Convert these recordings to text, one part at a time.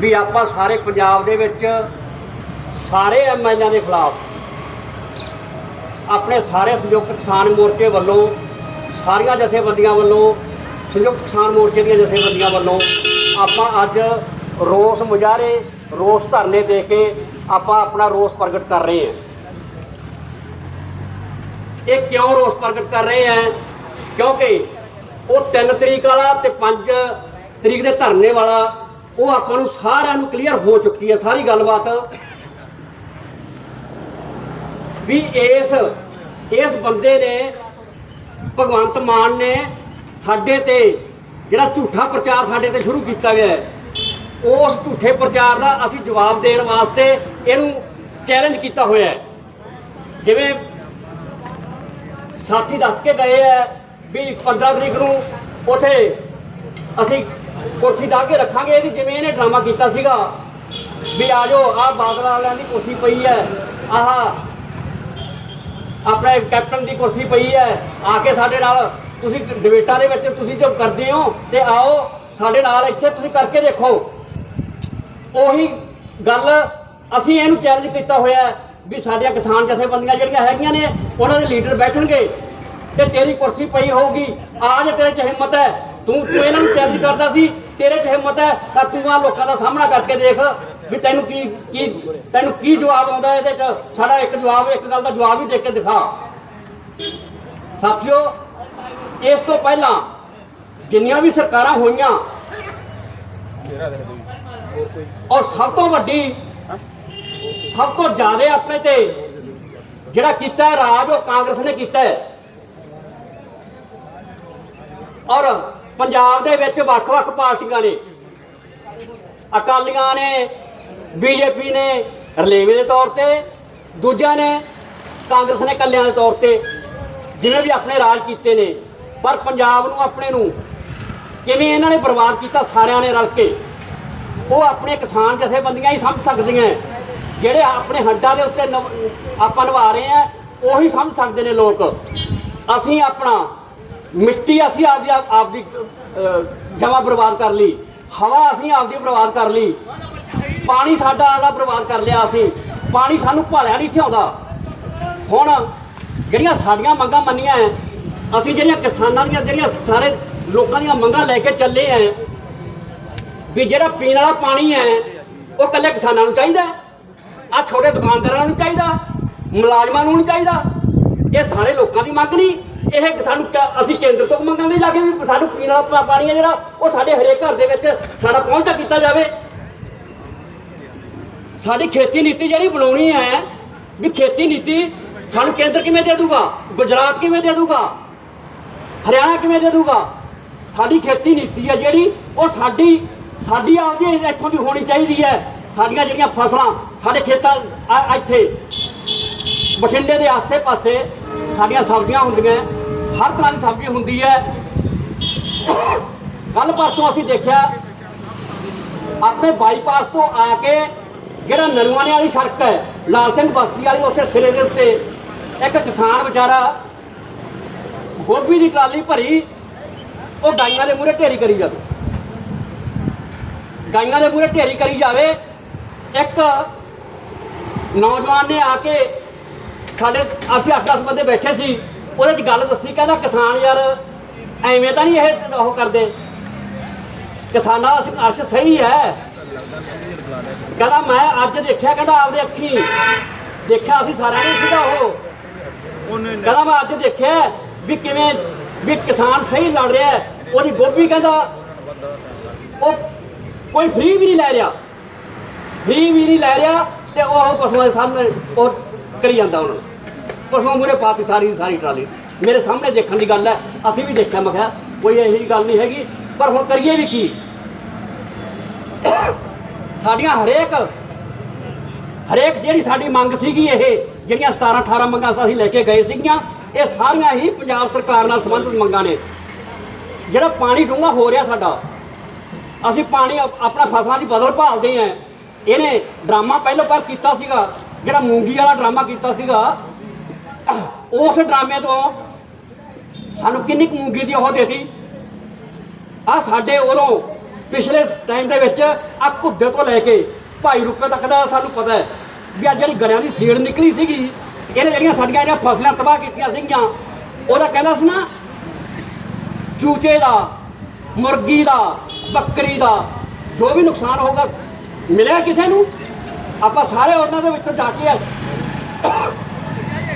ਵੀ ਆਪਾਂ ਸਾਰੇ ਪੰਜਾਬ ਦੇ ਵਿੱਚ ਸਾਰੇ ਐਮਐਲਏ ਦੇ ਖਿਲਾਫ ਆਪਣੇ ਸਾਰੇ ਸੰਯੁਕਤ ਕਿਸਾਨ ਮੋਰਚੇ ਵੱਲੋਂ, ਸਾਰੀਆਂ ਜਥੇਬੰਦੀਆਂ ਵੱਲੋਂ, ਸੰਯੁਕਤ ਕਿਸਾਨ ਮੋਰਚੇ ਦੀਆਂ ਜਥੇਬੰਦੀਆਂ ਵੱਲੋਂ ਆਪਾਂ ਅੱਜ ਰੋਸ ਮੁਜ਼ਾਹਰੇ, ਰੋਸ ਧਰਨੇ ਦੇ ਕੇ ਆਪਾਂ ਆਪਣਾ ਰੋਸ ਪ੍ਰਗਟ ਕਰ ਰਹੇ ਹਾਂ। ਇਹ ਕਿਉਂ ਰੋਸ ਪ੍ਰਗਟ ਕਰ ਰਹੇ ਹਾਂ? ਕਿਉਂਕਿ ਉਹ 3 ਤਰੀਕ ਵਾਲਾ ਤੇ 5 ਤਰੀਕ ਦੇ ਧਰਨੇ ਵਾਲਾ ਉਹ ਆਪਾਂ ਨੂੰ ਸਾਰਿਆਂ ਨੂੰ ਕਲੀਅਰ ਹੋ ਚੁੱਕੀ ਹੈ ਸਾਰੀ ਗੱਲਬਾਤ। ਵੀ ਇਸ ਇਸ ਬੰਦੇ ਨੇ, ਭਗਵੰਤ ਮਾਨ ਨੇ ਸਾਡੇ ਤੇ ਜਿਹੜਾ ਝੂਠਾ ਪ੍ਰਚਾਰ ਸਾਡੇ ਤੇ ਸ਼ੁਰੂ ਕੀਤਾ ਗਿਆ ਹੈ, ਉਸ ਝੂਠੇ ਪ੍ਰਚਾਰ ਦਾ ਅਸੀਂ ਜਵਾਬ ਦੇਣ ਵਾਸਤੇ ਇਹਨੂੰ ਚੈਲੰਜ ਕੀਤਾ ਹੋਇਆ ਹੈ। ਜਿਵੇਂ ਸਾਥੀ ਦੱਸ ਕੇ ਗਏ ਹੈ ਵੀ 15 ਤਰੀਕ ਨੂੰ ਉਥੇ ਅਸੀਂ ਕੁਰਸੀ ਢਾ ਕੇ ਰੱਖਾਂਗੇ, ਇਹਦੀ ਜਿਵੇਂ ਇਹਨੇ ਡਰਾਮਾ ਕੀਤਾ ਸੀਗਾ। ਵੀ ਆ ਜਾਓ, ਆਹ ਬਾਦਲ ਵਾਲਿਆਂ ਦੀ ਕੁਰਸੀ ਪਈ ਹੈ, ਆਹ ਆਪਣੇ ਕੈਪਟਨ ਦੀ ਕੁਰਸੀ ਪਈ ਹੈ, ਆ ਕੇ ਸਾਡੇ ਨਾਲ ਤੁਸੀਂ ਡਿਬੇਟਾਂ ਦੇ ਵਿੱਚ ਤੁਸੀਂ ਜੋ ਕਰਦੇ ਹੋ ਤੇ ਆਓ, ਸਾਡੇ ਨਾਲ ਇੱਥੇ ਤੁਸੀਂ ਕਰਕੇ ਦੇਖੋ। ਉਹੀ ਗੱਲ ਅਸੀਂ ਇਹਨੂੰ ਚੈਲੰਜ ਕੀਤਾ ਹੋਇਆ ਵੀ ਸਾਡੀਆਂ ਕਿਸਾਨ ਜਥੇਬੰਦੀਆਂ ਜਿਹੜੀਆਂ ਹੈਗੀਆਂ ਨੇ, ਉਹਨਾਂ ਦੇ ਲੀਡਰ ਬੈਠਣਗੇ ਤੇ ਤੇਰੀ ਕੁਰਸੀ ਪਈ ਹੋਊਗੀ, ਆ ਜੇ ਤੇਰੇ 'ਚ ਹਿੰਮਤ ਹੈ। ਤੂੰ ਤੂੰ ਇਹਨਾਂ ਨੂੰ ਚੈਲੰਜ ਕਰਦਾ ਸੀ, ਤੇਰੇ 'ਚ ਹਿੰਮਤ ਹੈ, ਤਾਂ ਤੂੰ ਆ ਲੋਕਾਂ ਦਾ ਸਾਹਮਣਾ ਕਰਕੇ ਦੇਖ ਵੀ ਤੈਨੂੰ ਕੀ ਕੀ, ਤੈਨੂੰ ਕੀ ਜਵਾਬ ਆਉਂਦਾ ਇਹਦੇ 'ਚ। ਸਾਡਾ ਇੱਕ ਜਵਾਬ, ਇੱਕ ਗੱਲ ਦਾ ਜਵਾਬ ਹੀ ਦੇ ਕੇ ਦਿਖਾ। ਸਾਥੀਓ, ਇਸ ਤੋਂ ਪਹਿਲਾਂ ਜਿੰਨੀਆਂ ਵੀ ਸਰਕਾਰਾਂ ਹੋਈਆਂ, ਔਰ ਸਭ ਤੋਂ ਵੱਡੀ, ਸਭ ਤੋਂ ਜ਼ਿਆਦਾ ਆਪਣੇ ਤੇ ਜਿਹੜਾ ਕੀਤਾ ਰਾਜ, ਉਹ ਕਾਂਗਰਸ ਨੇ ਕੀਤਾ ਔਰ ਪੰਜਾਬ ਦੇ ਵਿੱਚ ਵੱਖ-ਵੱਖ ਪਾਰਟੀਆਂ ਨੇ। ਅਕਾਲੀਆਂ ਨੇ, ਬੀਜੇਪੀ ਨੇ ਰਲੇਵੇਂ ਦੇ ਤੌਰ ਤੇ, ਦੂਜਿਆਂ ਨੇ ਕਾਂਗਰਸ ਨੇ ਕੱਲਿਆਂ ਦੇ ਤੌਰ ਤੇ, ਜਿਵੇਂ ਵੀ ਆਪਣੇ ਰਾਜ ਕੀਤੇ ਨੇ। ਪਰ ਪੰਜਾਬ ਨੂੰ ਆਪਣੇ ਨੂੰ ਕਿਵੇਂ ਇਹਨਾਂ ਨੇ ਬਰਬਾਦ ਕੀਤਾ ਸਾਰਿਆਂ ਨੇ ਰਲ ਕੇ, ਉਹ ਆਪਣੇ ਕਿਸਾਨ ਜਥੇਬੰਦੀਆਂ ਹੀ ਸਮਝ ਸਕਦੀਆਂ ਜਿਹੜੇ ਆਪਣੇ ਹੱਡਾਂ ਦੇ ਉੱਤੇ ਨਵ- ਆਪਾਂ ਨਿਭਾ ਰਹੇ ਆ ਉਹੀ ਸਮਝ ਸਕਦੇ ਨੇ ਲੋਕ। ਅਸੀਂ ਆਪਣਾ ਮਿੱਟੀ ਅਸੀਂ ਆਪਦੀ ਆਪਦੀ ਜਮਾ ਬਰਬਾਦ ਕਰ ਲਈ। ਹਵਾ ਅਸੀਂ ਆਪਦੀ ਬਰਬਾਦ ਕਰ ਲਈ। ਪਾਣੀ ਸਾਡਾ ਆਦਾ ਬਰਬਾਦ ਕਰ ਲਿਆ ਅਸੀਂ। ਪਾਣੀ ਸਾਨੂੰ ਭਾਲਿਆ ਨਹੀਂ ਥਿਆਉਂਦਾ ਹੁਣ ਜਿਹੜੀਆਂ ਸਾਡੀਆਂ ਮੰਗਾਂ ਮੰਨੀਆਂ ਹੈ, ਅਸੀਂ ਜਿਹੜੀਆਂ ਕਿਸਾਨਾਂ ਦੀਆਂ ਜਿਹੜੀਆਂ ਸਾਰੇ ਲੋਕਾਂ ਦੀਆਂ ਮੰਗਾਂ ਲੈ ਕੇ ਚੱਲੇ ਆ ਵੀ ਜਿਹੜਾ ਪੀਣ ਵਾਲਾ ਪਾਣੀ ਹੈ ਉਹ ਕੱਲੇ ਕਿਸਾਨਾਂ ਨੂੰ ਚਾਹੀਦਾ ਆ ਛੋਟੇ ਦੁਕਾਨਦਾਰਾਂ ਨੂੰ ਚਾਹੀਦਾ ਮੁਲਾਜ਼ਮਾਂ ਨੂੰ ਨਹੀਂ ਚਾਹੀਦਾ। ਇਹ ਸਾਰੇ ਲੋਕਾਂ ਦੀ ਮੰਗ ਨਹੀਂ। ਇਹ ਸਾਨੂੰ ਕਿਆ- ਅਸੀਂ ਕੇਂਦਰ ਤੋਂ ਮੰਗਾਂਗੇ ਜਾ ਕੇ ਵੀ ਸਾਨੂੰ ਪੀਣਾ ਪਾਣੀ ਹੈ ਜਿਹੜਾ, ਉਹ ਸਾਡੇ ਹਰੇਕ ਘਰ ਦੇ ਵਿੱਚ ਸਾਡਾ ਪਹੁੰਚਦਾ ਕੀਤਾ ਜਾਵੇ। ਸਾਡੀ ਖੇਤੀ ਨੀਤੀ ਜਿਹੜੀ ਬਣਾਉਣੀ ਹੈ, ਵੀ ਖੇਤੀ ਨੀਤੀ ਸਾਨੂੰ ਕੇਂਦਰ ਕਿਵੇਂ ਦੇ ਦੂਗਾ? ਗੁਜਰਾਤ ਕਿਵੇਂ ਦੇ ਦੂਗਾ? ਹਰਿਆਣਾ ਕਿਵੇਂ ਦੇ ਦੂਗਾ? ਸਾਡੀ ਖੇਤੀ ਨੀਤੀ ਹੈ ਜਿਹੜੀ, ਉਹ ਸਾਡੀ ਸਾਡੀ ਆਪਦੀ ਇੱਥੋਂ ਦੀ ਹੋਣੀ ਚਾਹੀਦੀ ਹੈ। ਸਾਡੀਆਂ ਜਿਹੜੀਆਂ ਫਸਲਾਂ ਸਾਡੇ ਖੇਤਾਂ, ਆ- ਇੱਥੇ ਬਠਿੰਡੇ ਦੇ ਆਸੇ-ਪਾਸੇ ਸਾਡੀਆਂ ਸਬਜ਼ੀਆਂ ਹੁੰਦੀਆਂ ਹਰ ਤਰ੍ਹਾਂ ਦੀ ਸਬਜ਼ੀ ਹੁੰਦੀ ਹੈ। ਕੱਲ ਪਰਸੋਂ ਅਸੀਂ ਦੇਖਿਆ ਆਪਣੇ ਬਾਈਪਾਸ ਤੋਂ ਆ ਕੇ ਜਿਹੜਾ ਨਰਵਾਣੇ ਵਾਲੀ ਸੜਕ ਹੈ, ਲਾਲ ਸਿੰਘ ਬਸਤੀ ਵਾਲੀ, ਉੱਥੇ ਸਿਰੇ ਦੇ ਉੱਤੇ ਇੱਕ ਕਿਸਾਨ ਵਿਚਾਰਾ ਗੋਭੀ ਦੀ ਟਰਾਲੀ ਭਰੀ, ਉਹ ਗਾਈਆਂ ਦੇ ਮੂਹਰੇ ਢੇਰੀ ਕਰੀ ਜਾਵੇ। ਗਾਈਆਂ ਦੇ ਮੂਹਰੇ ਢੇਰੀ ਕਰੀ ਜਾਵੇ, ਇੱਕ ਨੌਜਵਾਨ ਨੇ ਆ ਕੇ ਸਾਡੇ ਅਸੀਂ 8-10 ਬੰਦੇ ਬੈਠੇ ਸੀ ਉਹਦੇ 'ਚ ਗੱਲ ਦੱਸੀ ਕਹਿੰਦਾ ਕਿਸਾਨ ਯਾਰ ਐਵੇਂ ਤਾਂ ਨਹੀਂ ਇਹ ਉਹ ਕਰਦੇ। ਕਿਸਾਨਾਂ ਦਾ ਸੰਘਰਸ਼ ਸਹੀ ਹੈ। ਕਹਿੰਦਾ ਮੈਂ ਅੱਜ ਦੇਖਿਆ ਕਹਿੰਦਾ ਆਪਦੇ ਅੱਖੀ। ਦੇਖਿਆ ਅਸੀਂ ਸਾਰਿਆਂ ਨੇ ਸੀਗਾ ਉਹ। ਕਹਿੰਦਾ ਮੈਂ ਅੱਜ ਦੇਖਿਆ ਵੀ ਕਿਵੇਂ ਵੀ ਕਿਸਾਨ ਸਹੀ ਲੜ ਰਿਹਾ। ਉਹਦੀ ਗੋਭੀ ਕਹਿੰਦਾ ਉਹ ਕੋਈ ਫ੍ਰੀ ਵੀ ਨਹੀਂ ਲੈ ਰਿਹਾ। ਫ੍ਰੀ ਵੀ ਨਹੀਂ ਲੈ ਰਿਹਾ ਤੇ ਉਹ ਪਸ਼ੂਆਂ ਦੇ ਸਾਹਮਣੇ ਉਹ ਕਰੀ ਜਾਂਦਾ ਉਹਨਾਂ ਨੂੰ। ਪਸ਼ੂਆਂ ਮੂਰੇ ਪਾਤੀ ਸਾਰੀ ਸਾਰੀ ਟਰਾਲੀ। ਮੇਰੇ ਸਾਹਮਣੇ ਦੇਖਣ ਦੀ ਗੱਲ ਹੈ, ਅਸੀਂ ਵੀ ਦੇਖਿਆ, ਮੈਂ ਕਿਹਾ ਕੋਈ ਇਹੋ ਜਿਹੀ ਗੱਲ ਨਹੀਂ ਹੈਗੀ, ਪਰ ਹੁਣ ਕਰੀਏ ਵੀ ਕੀ? ਸਾਡੀਆਂ ਹਰੇਕ ਹਰੇਕ ਜਿਹੜੀ ਸਾਡੀ ਮੰਗ ਸੀਗੀ ਇਹ, ਜਿਹੜੀਆਂ 17 18 ਮੰਗਾਂ ਅਸੀਂ ਲੈ ਕੇ ਗਏ ਸੀਗੀਆਂ, ਇਹ ਸਾਰੀਆਂ ਹੀ ਪੰਜਾਬ ਸਰਕਾਰ ਨਾਲ ਸੰਬੰਧਿਤ ਮੰਗਾਂ ਨੇ। ਜਿਹੜਾ ਪਾਣੀ ਡੂੰਘਾ ਹੋ ਰਿਹਾ ਸਾਡਾ, ਅਸੀਂ ਪਾਣੀ ਆਪ- ਆਪਣਾ ਫਸਲਾਂ ਦੀ ਬਦਲ ਭਾਲਦੇ ਆਂ ਇਹਨੇ ਡਰਾਮਾ ਪਹਿਲਾਂ ਪਰ ਕੀਤਾ ਸੀਗਾ। ਜਿਹੜਾ ਮੂੰਗੀ ਵਾਲਾ ਡਰਾਮਾ ਕੀਤਾ ਸੀਗਾ, ਉਸ ਡਰਾਮੇ ਤੋਂ ਸਾਨੂੰ ਕਿੰਨੀ ਕੁ ਮੂੰਗੀ ਦੀ ਉਹ ਦੇਤੀ। ਆ ਸਾਡੇ ਉਦੋਂ ਪਿਛਲੇ ਟਾਈਮ ਦੇ ਵਿੱਚ ਆ ਘੁੱਦੇ ਤੋਂ ਲੈ ਕੇ ਭਾਈ ਰੁਪਏ ਤੱਕ ਦਾ ਸਾਨੂੰ ਪਤਾ ਹੈ ਵੀ ਆ ਜਿਹੜੀ ਗੜਿਆਂ ਦੀ ਸੀੜ ਨਿਕਲੀ ਸੀਗੀ, ਇਹਨੇ ਜਿਹੜੀਆਂ ਸਾਡੀਆਂ ਜਿਹੜੀਆਂ ਫਸਲਾਂ ਤਬਾਹ ਕੀਤੀਆਂ ਸੀਗੀਆਂ, ਉਹਦਾ ਕਹਿੰਦਾ ਸੀ ਨਾ, ਚੂਚੇ ਦਾ, ਮੁਰਗੀ ਦਾ, ਬੱਕਰੀ ਦਾ ਜੋ ਵੀ ਨੁਕਸਾਨ ਹੋਗਾ ਮਿਲਿਆ ਕਿਸੇ ਨੂੰ? ਆਪਾਂ ਸਾਰੇ ਉਹਨਾਂ ਦੇ ਵਿੱਚ ਜਾ ਕੇ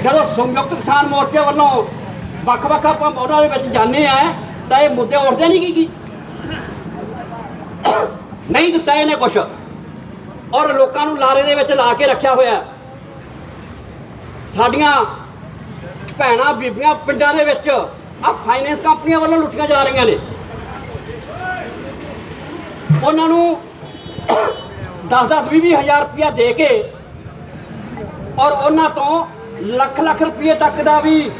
ਜਦੋਂ ਸੰਯੁਕਤ ਕਿਸਾਨ ਮੋਰਚੇ ਵੱਲੋਂ ਵੱਖ-ਵੱਖ ਆਪਾਂ ਉਹਨਾਂ ਦੇ ਵਿੱਚ ਜਾਂਦੇ ਆ, ਤਾਂ ਇਹ ਮੁੱਦੇ ਉੱਠਦੇ ਨਹੀਂ ਕੀ ਕੀ ਨਹੀਂ ਦਿੱਤਾ ਇਹਨੇ ਕੁਛ। ਔਰ ਲੋਕਾਂ ਨੂੰ ਲਾਰੇ ਦੇ ਵਿੱਚ ਲਾ ਕੇ ਰੱਖਿਆ ਹੋਇਆ। ਸਾਡੀਆਂ ਭੈਣਾਂ, ਬੀਬੀਆਂ ਪਿੰਡਾਂ ਦੇ ਵਿੱਚ ਆ ਫਾਈਨੈਂਸ ਕੰਪਨੀਆਂ ਵੱਲੋਂ ਲੁੱਟੀਆਂ ਜਾ ਰਹੀਆਂ ਨੇ। ਉਹਨਾਂ ਨੂੰ 10-10 20 ਹਜ਼ਾਰ ਰੁਪਇਆ ਦੇ ਕੇ ਔਰ ਉਹਨਾਂ ਤੋਂ ਲੱਖ ਲੱਖ ਰੁਪਏ ਤੱਕ ਦਾ ਵੀ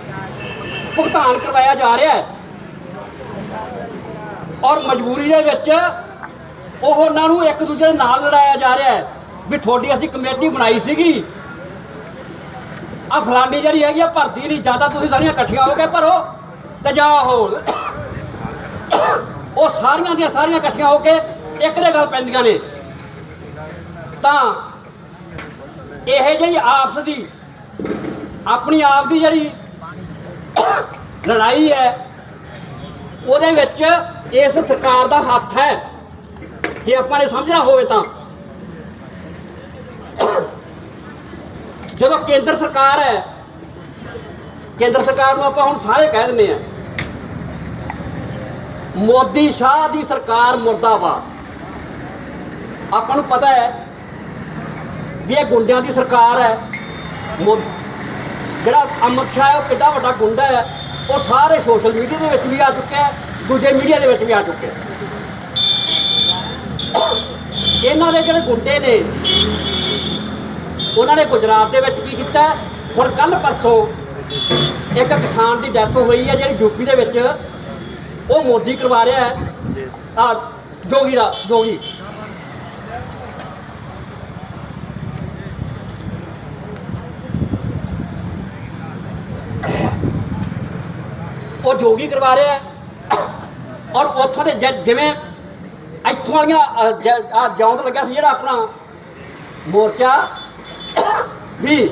ਭੁਗਤਾਨ ਕਰਵਾਇਆ ਜਾ ਰਿਹਾ ਹੈ। ਔਰ ਮਜਬੂਰੀ ਦੇ ਵਿੱਚ ਉਹ ਉਹਨਾਂ ਨੂੰ ਇੱਕ ਦੂਜੇ ਦੇ ਨਾਲ ਲੜਾਇਆ ਜਾ ਰਿਹਾ ਹੈ ਵੀ ਤੁਹਾਡੀ ਅਸੀਂ ਕਮੇਟੀ ਬਣਾਈ ਸੀਗੀ। ਆ ਫਲਾਨੀ ਜਿਹੜੀ ਹੈਗੀ ਆ, ਭਰਤੀ ਨਹੀਂ, ਜਾਂ ਤਾਂ ਤੁਸੀਂ ਸਾਰੀਆਂ ਇਕੱਠੀਆਂ ਹੋ ਕੇ ਭਰੋ ਤੇ ਜਾ ਹੋ ਉਹ ਸਾਰੀਆਂ ਦੀਆਂ ਸਾਰੀਆਂ ਇਕੱਠੀਆਂ ਹੋ ਕੇ ਇੱਕ ਦੇ ਗੱਲ ਪੈਂਦੀਆਂ ਨੇ। ਤਾਂ ਇਹ ਜਿਹੜੀ ਆਪਸ ਦੀ, ਆਪਣੀ ਆਪ ਦੀ ਜਿਹੜੀ ਲੜਾਈ ਹੈ, ਉਹਦੇ ਵਿੱਚ ਇਸ ਸਰਕਾਰ ਦਾ ਹੱਥ ਹੈ। ਜੇ ਆਪਾਂ ਨੇ ਸਮਝਣਾ ਹੋਵੇ ਤਾਂ। ਜਦੋਂ ਕੇਂਦਰ ਸਰਕਾਰ ਹੈ, ਕੇਂਦਰ ਸਰਕਾਰ ਨੂੰ ਆਪਾਂ ਹੁਣ ਸਾਰੇ ਕਹਿ ਦਿੰਦੇ ਆ ਮੋਦੀ ਸ਼ਾਹ ਦੀ ਸਰਕਾਰ ਮੁਰਦਾਬਾਦ। ਆਪਾਂ ਨੂੰ ਪਤਾ ਹੈ ਵੀ ਇਹ ਗੁੰਡਿਆਂ ਦੀ ਸਰਕਾਰ ਹੈ। ਮੋ- ਜਿਹੜਾ ਅਮਿਤ ਸ਼ਾਹ ਹੈ, ਉਹ ਕਿੱਡਾ ਵੱਡਾ ਗੁੰਡਾ ਹੈ। ਉਹ ਸਾਰੇ ਸੋਸ਼ਲ ਮੀਡੀਆ ਦੇ ਵਿੱਚ ਵੀ ਆ ਚੁੱਕਿਆ ਦੂਜੇ ਮੀਡੀਆ ਦੇ ਵਿੱਚ ਵੀ ਆ ਚੁੱਕਿਆ ਇਹਨਾਂ ਦੇ ਜਿਹੜੇ ਗੁੰਡੇ ਨੇ, ਉਹਨਾਂ ਨੇ ਗੁਜਰਾਤ ਦੇ ਵਿੱਚ ਕੀ ਕੀਤਾ ਹੈ? ਹੁਣ ਕੱਲ ਪਰਸੋਂ ਇੱਕ ਕਿਸਾਨ ਦੀ ਡੈਥ ਹੋਈ ਹੈ, ਜਿਹੜੀ ਯੂਪੀ ਦੇ ਵਿੱਚ। ਉਹ ਮੋਦੀ ਕਰਵਾ ਰਿਹਾ ਹੈ। ਆ ਜੋਗੀ ਦਾ, ਜੋਗੀ। ਉਹ ਜੋਗੀ ਕਰਵਾ ਰਿਹਾ ਹੈ। ਔਰ ਉੱਥੋਂ ਦੇ ਜ- ਜਿਵੇਂ ਇੱਥੋਂ ਵਾਲੀਆਂ ਆ ਜੌਂਦ ਲੱਗਿਆ ਸੀ ਜਿਹੜਾ ਆਪਣਾ ਮੋਰਚਾ ਵੀ